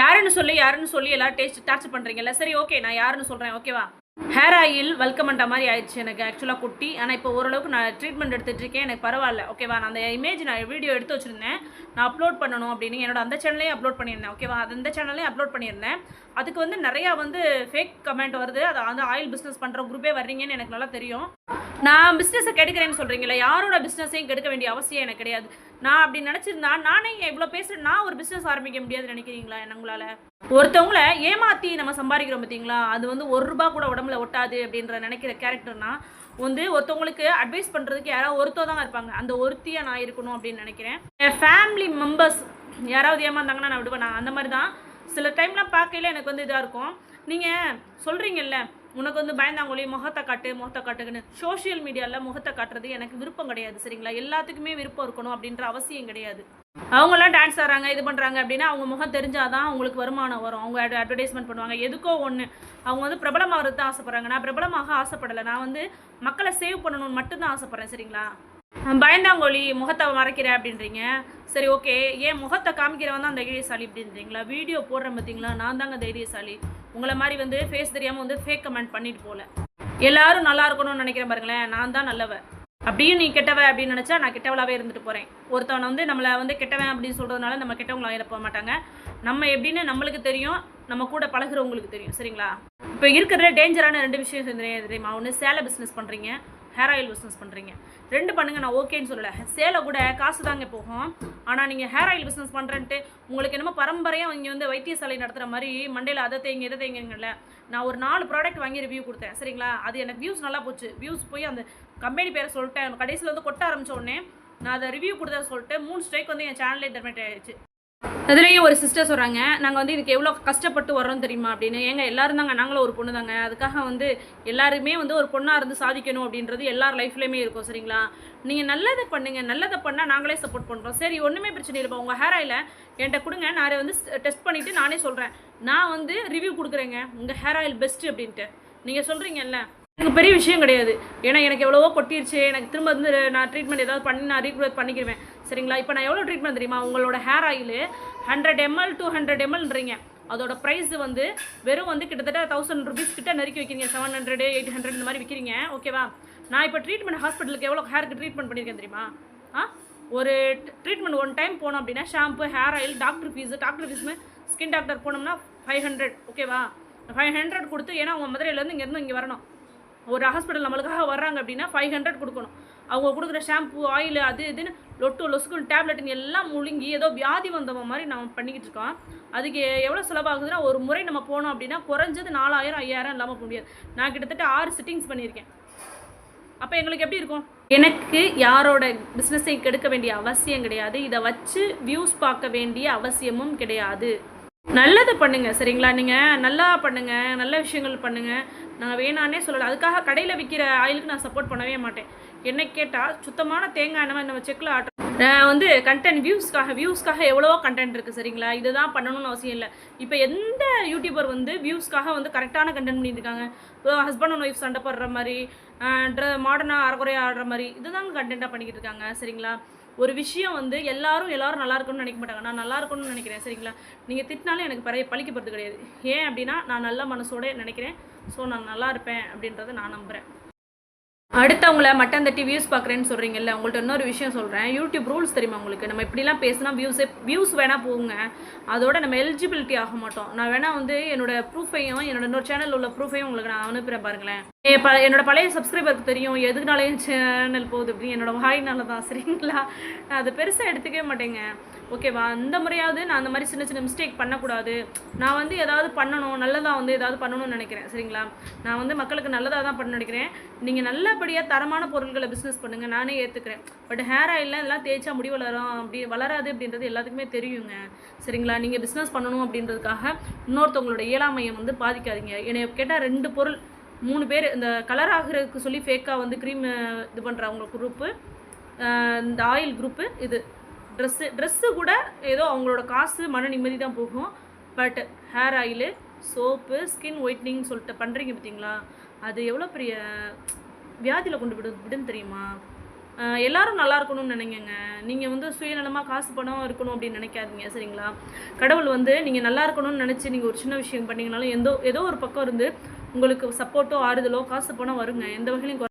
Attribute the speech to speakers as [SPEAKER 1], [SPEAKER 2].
[SPEAKER 1] யாருன்னு சொல்லி யாருன்னு சொல்லி எல்லாரும் டேஸ்ட் டார்ச்சர் பண்ணுறீங்கல்ல சரி ஓகே நான் யாருன்னு சொல்கிறேன் ஓகேவா ஹேர் ஆயில் வெல்கம் மாதிரி ஆயிடுச்சு எனக்கு ஆக்சுவலாக குட்டி. ஆனால் இப்போ ஓரளவுக்கு நான் ட்ரீட்மெண்ட் எடுத்துகிட்டு இருக்கேன் எனக்கு பரவாயில்ல ஓகேவா நான் அந்த இமேஜ் நான் வீடியோ எடுத்து வச்சுருந்தேன். நான் அப்லோட் பண்ணணும் அப்படின்னு என்னோட அந்த சேனல்லையும் அப்லோட் பண்ணியிருந்தேன் ஓகேவா அது அந்த சேனல்லையும் அப்லோட் பண்ணியிருந்தேன். அதுக்கு வந்து நிறையா வந்து ஃபேக் கமெண்ட் வருது. அது அந்த ஆயில் பிஸ்னஸ் பண்ணுற குரூப்பே வர்றீங்கன்னு எனக்கு நல்லா தெரியும். நான் பிஸ்னஸை கெடுக்கிறேன்னு சொல்கிறீங்களா யாரோட பிஸ்னஸையும் கெடுக்க வேண்டிய அவசியம் எனக்கு கிடையாது. நான் அப்படி நினச்சிருந்தா நானே இவ்வளோ பேசுகிறேன் நான் ஒரு பிஸ்னஸ் ஆரம்பிக்க முடியாதுன்னு நினைக்கிறீங்களா என்ன உங்களால்? ஒருத்தவங்கள ஏமாற்றி நம்ம சம்பாதிக்கிறோம் பார்த்தீங்களா அது வந்து ஒரு ரூபா கூட உடம்புல ஒட்டாது அப்படின்ற நினைக்கிற கேரக்டர்னா வந்து ஒருத்தவங்களுக்கு அட்வைஸ் பண்ணுறதுக்கு யாராவது ஒருத்தர் தான் இருப்பாங்க. அந்த ஒருத்தியாக நான் இருக்கணும் அப்படின்னு நினைக்கிறேன். என் ஃபேமிலி மெம்பர்ஸ் யாராவது ஏமாந்தாங்கன்னா நான் விடுவேன். நான் அந்த மாதிரி தான். சில டைம்லாம் பார்க்கையில எனக்கு வந்து இதாக இருக்கும். நீங்கள் சொல்கிறீங்கல்ல உனக்கு வந்து பயந்தாங்கொழி முகத்தை காட்டு முகத்தை காட்டுக்குன்னு சோஷியல் மீடியாவில் முகத்தை காட்டுறது எனக்கு விருப்பம் கிடையாது சரிங்களா? எல்லாத்துக்குமே விருப்பம் இருக்கணும் அப்படின்ற அவசியம் கிடையாது. அவங்களாம் டான்ஸ் ஆடுறாங்க இது பண்ணுறாங்க அப்படின்னா அவங்க முகம் தெரிஞ்சாதான் அவங்களுக்கு வருமானம் வரும். அவங்க அட்வர்டைஸ்மெண்ட் பண்ணுவாங்க. எதுக்கோ ஒன்று அவங்க வந்து பிரபலமாகிறது தான் ஆசைப்பட்றாங்க. நான் பிரபலமாக ஆசைப்படலை. நான் வந்து மக்களை சேவ் பண்ணணும்னு மட்டும்தான் ஆசைப்பட்றேன் சரிங்களா? பயந்தாங்கோழி முகத்தை மறைக்கிற அப்படின்றீங்க. சரி ஓகே ஏன் முகத்தை காமிக்கிறவன் தான் தைரியசாலி அப்படின்றீங்களா? வீடியோ போடுறேன் பார்த்தீங்களா? நான் தாங்க தைரியசாலி. உங்களை மாதிரி வந்து ஃபேஸ் தெரியாமல் வந்து ஃபேக் கமெண்ட் பண்ணிட்டு போகல எல்லாரும் நல்லா இருக்கணும்னு நினைக்கிறேன் பாருங்களேன். நான் தான் நல்லவ. அப்படியும் நீ கெட்டவ அப்படின்னு நினச்சா நான் கெட்டவளாகவே இருந்துட்டு போகிறேன் ஒருத்தவனை வந்து நம்மளை வந்து கெட்டவன் அப்படின்னு சொல்கிறதுனால நம்ம கெட்டவங்களாக போக மாட்டாங்க. நம்ம எப்படின்னு நம்மளுக்கு தெரியும். நம்ம கூட பழகுறவங்களுக்கு தெரியும். சரிங்களா? இப்போ இருக்கிற டேஞ்சரான ரெண்டு விஷயம் தெரியுமா? ஒன்று சேலை பிஸ்னஸ் பண்ணுறீங்க ஹேர் ஆயில் பிஸ்னஸ் பண்ணுறீங்க ரெண்டு பண்ணுங்க நான் ஓகேன்னு சொல்லலை. சேலை கூட காசு தாங்க போகும். ஆனால் நீங்கள் ஹேர் ஆயில் பிஸ்னஸ் பண்ணுறேன்ட்டு உங்களுக்கு என்னமோ பரம்பரையாக இங்கே வந்து வைத்தியசாலை நடத்துகிற மாதிரி மண்டையில் அதை தேங்க இதை தேங்குங்கல்ல நான் ஒரு நாலு ப்ராடக்ட் வாங்கி ரிவ்யூ கொடுத்தேன். சரிங்களா? அது எனக்கு வியூஸ் நல்லா போச்சு. வியூஸ் போய் அந்த கம்பெனி பேரை சொல்லிட்டேன். கடைசியில் வந்து கொட்ட ஆரம்பித்த உடனே நான் அதை ரிவ்யூ கொடுத்தா சொல்லிட்டு மூணு ஸ்ட்ரைக் வந்து என் சேனலே டெர்மினேட் ஆயிடுச்சு. அதுலேயும் ஒரு சிஸ்டர் சொல்கிறாங்க நாங்கள் வந்து இதுக்கு எவ்வளோ கஷ்டப்பட்டு வரோம் தெரியுமா? அப்படின்னு. ஏங்க எல்லாரும் தாங்க நாங்களும் ஒரு பொண்ணு தாங்க. அதுக்காக வந்து எல்லாருமே வந்து ஒரு பொண்ணாக இருந்து சாதிக்கணும் அப்படின்றது எல்லார் லைஃப்லேயுமே இருக்கும் சரிங்களா? நீங்கள் நல்லதை பண்ணுங்கள் நல்லதை பண்ணால் நாங்களே சப்போர்ட் பண்ணுறோம் சரி ஒன்றுமே பிரச்சனை இல்லைப்பா. உங்கள் ஹேர் ஆயில் என்கிட்ட கொடுங்க நான் வந்து டெஸ்ட் பண்ணிவிட்டு நானே சொல்கிறேன் நான் வந்து ரிவ்யூ கொடுக்குறேங்க உங்கள் ஹேர் ஆயில் பெஸ்ட்டு அப்படின்ட்டு. நீங்கள் சொல்கிறீங்கல்ல எனக்கு பெரிய விஷயம் கிடையாது. ஏன்னா எனக்கு எவ்வளவோ கொட்டிருச்சு. எனக்கு திரும்ப வந்து நான் ட்ரீட்மெண்ட் ஏதாவது பண்ணி நான் ரீக்ரூட் பண்ணிக்கிறேன் சரிங்களா? இப்போ நான் எவ்வளோ ட்ரீட்மெண்ட் தெரியுமா? உங்களோட hair oil hundred ML two hundred எம்எல்ன்றீங்க அதோட ப்ரைஸ் வந்து வெறும் வந்து கிட்டத்தட்ட தௌசண்ட் ருபீஸ் கிட்ட நெருக்கி வைக்கிறீங்க. செவன் ஹண்ட்ரடு எயிட் ஹண்ட்ரட் இந்த மாதிரி விற்கிறீங்க ஓகேவா நான் இப்போ ட்ரீட்மெண்ட் ஹாஸ்பிட்டலுக்கு எவ்வளோ ஹேருக்கு ட்ரீட்மெண்ட் பண்ணியிருக்கேன் தெரியுமா? ஆ? ஒரு ட்ரீட்மெண்ட் ஒன் டைம் போனோம் அப்படின்னா shampoo hair oil doctor fees doctor ஃபீஸுமே skin doctor போனோம்னா ஃபைவ் ஹண்ட்ரட் ஓகேவா ஃபைவ் ஹண்ட்ரட் கொடுத்து ஏன்னா அவங்க மதுரையிலேருந்து இங்கேருந்து இங்கே வரணும். ஒரு ஹாஸ்பிட்டல் நம்மளுக்காக வர்றாங்க அப்படின்னா ஃபைவ் ஹண்ட்ரட் கொடுக்கணும். அவங்க கொடுக்குற ஷாம்பு ஆயில் அது இதுன்னு லொட்டு லொசுக்கு டேப்லெட்டுன்னு எல்லாம் முழுங்கி ஏதோ வியாதி வந்தவங்க மாதிரி நம்ம பண்ணிக்கிட்டு இருக்கோம். அதுக்கு எவ்வளோ செலவாகுதுன்னா ஒரு முறை நம்ம போனோம் அப்படின்னா குறைஞ்சது நாலாயிரம் ஐயாயிரம் இல்லாமல் போக முடியாது. நான் கிட்டத்தட்ட ஆறு சிட்டிங்ஸ் பண்ணியிருக்கேன். அப்போ எங்களுக்கு எப்படி இருக்கும்? எனக்கு யாரோட பிஸ்னஸை கெடுக்க வேண்டிய அவசியம் கிடையாது. இதை வச்சு வியூஸ் பார்க்க வேண்டிய அவசியமும் கிடையாது. நல்லது பண்ணுங்க சரிங்களா? நீங்கள் நல்லா பண்ணுங்க நல்ல விஷயங்கள் பண்ணுங்க. நான் வேணானே சொல்லலை. அதுக்காக கடையில் விற்கிற ஆயிலுக்கு நான் சப்போர்ட் பண்ணவே மாட்டேன். என்ன கேட்டால் சுத்தமான தேங்காய் எண்ணெய் நம்ம செக்கில் ஆட்டும். நான் வந்து கண்டென்ட் வியூஸ்க்காக வியூஸ்க்காக எவ்வளவோ கண்டென்ட் இருக்குது சரிங்களா? இதுதான் பண்ணணும்னு அவசியம் இல்லை. இப்போ எந்த யூடியூபர் வந்து வியூஸ்க்காக வந்து கரெக்டான கண்டென்ட் பண்ணியிருக்காங்க ஹஸ்பண்ட் அண்ட் ஒய்ஃப் சண்டை போடுற மாதிரி ட்ர மாடர்னாக அறகுறையாக ஆடுற மாதிரி இதுதாங்க கண்டென்ட்டாக பண்ணிக்கிட்டு இருக்காங்க சரிங்களா? ஒரு விஷயம் வந்து எல்லாரும் எல்லாரும் நல்லா இருக்கணும்னு நினைக்க மாட்டாங்க. நான் நல்லா இருக்கணும்னு நினைக்கிறேன் சரிங்களா? நீங்கள் திட்டினாலும் எனக்கு பழைய பழிக்கப்படுறது கிடையாது. ஏன் அப்படின்னா நான் நல்ல மனசோட நினைக்கிறேன். ஸோ நான் நல்லா இருப்பேன் அப்படின்றத நான் நம்புகிறேன் அடுத்தவங்கள மட்டன் தட்டி வியூஸ் பார்க்குறேன்னு சொல்கிறீங்கல்ல உங்கள்கிட்ட இன்னொரு விஷயம் சொல்கிறேன் யூடியூப் ரூல்ஸ் தெரியுமா உங்களுக்கு? நம்ம இப்படிலாம் பேசினா வியூஸே வியூஸ் வேணால் போகுங்க அதோட நம்ம எலிஜிபிலிட்டி ஆக மாட்டோம். நான் வேணால் வந்து என்னோடய ப்ரூஃபையும் என்னோட இன்னொரு சேனல் உள்ள ப்ரூஃபையும் உங்களுக்கு நான் அனுப்புகிறேன் பாருங்களேன். ப என்னோட பழைய சப்ஸ்கிரைபருக்கு தெரியும். எதுக்குனாலையும் சேனல் போகுது அப்படின்னு. என்னோட வாய்னால தான் சரிங்களா? நான் அதை பெருசாக எடுத்துக்கவே மாட்டேங்க. ஓகேவா அந்த முறையாவது நான் அந்த மாதிரி சின்ன சின்ன மிஸ்டேக் பண்ணக்கூடாது. நான் வந்து ஏதாவது பண்ணணும் நல்லதாக வந்து ஏதாவது பண்ணணும்னு நினைக்கிறேன் சரிங்களா? நான் வந்து மக்களுக்கு நல்லதாக தான் பண்ண நினைக்கிறேன். நீங்கள் நல்லபடியாக தரமான பொருட்களை பிஸ்னஸ் பண்ணுங்கள் நானே ஏற்றுக்கிறேன் பட் ஹேர் ஆயிலெலாம் இதெல்லாம் தேய்ச்சா முடி வளரும் அப்படி வளராது அப்படின்றது எல்லாத்துக்குமே தெரியுங்க சரிங்களா? நீங்கள் பிஸ்னஸ் பண்ணணும் அப்படின்றதுக்காக இன்னொருத்தவங்களோட இயலாமையை வந்து பாதிக்காதீங்க. என்னை கேட்டால் ரெண்டு பொருள் மூணு பேர் இந்த கலர் ஆகிறதுக்கு சொல்லி ஃபேக்காக வந்து க்ரீம் இது பண்ணுறவங்க குரூப்பு இந்த ஆயில் குரூப்பு இது. ட்ரெஸ்ஸு ட்ரெஸ்ஸு கூட ஏதோ அவங்களோட காசு மன நிம்மதி தான் போகும். But hair oil soap skin whitening சொல்லிட்டு பண்ணுறீங்க பார்த்தீங்களா அது எவ்வளோ பெரிய வியாதியில் கொண்டு விடு விடுன்னு தெரியுமா? எல்லாரும் நல்லா இருக்கணும்னு நினைங்கங்க. நீங்கள் வந்து சுயநலமாக காசு பணம் இருக்கணும் அப்படின்னு நினைக்காதீங்க சரிங்களா? கடவுள் வந்து நீங்கள் நல்லா இருக்கணும்னு நினச்சி நீங்கள் ஒரு சின்ன விஷயம் பண்ணிங்கனாலும் எந்தோ ஏதோ ஒரு பக்கம் இருந்து உங்களுக்கு சப்போர்ட்டோ ஆறுதலோ காசு போனால் வருங்க. எந்த வகையிலும்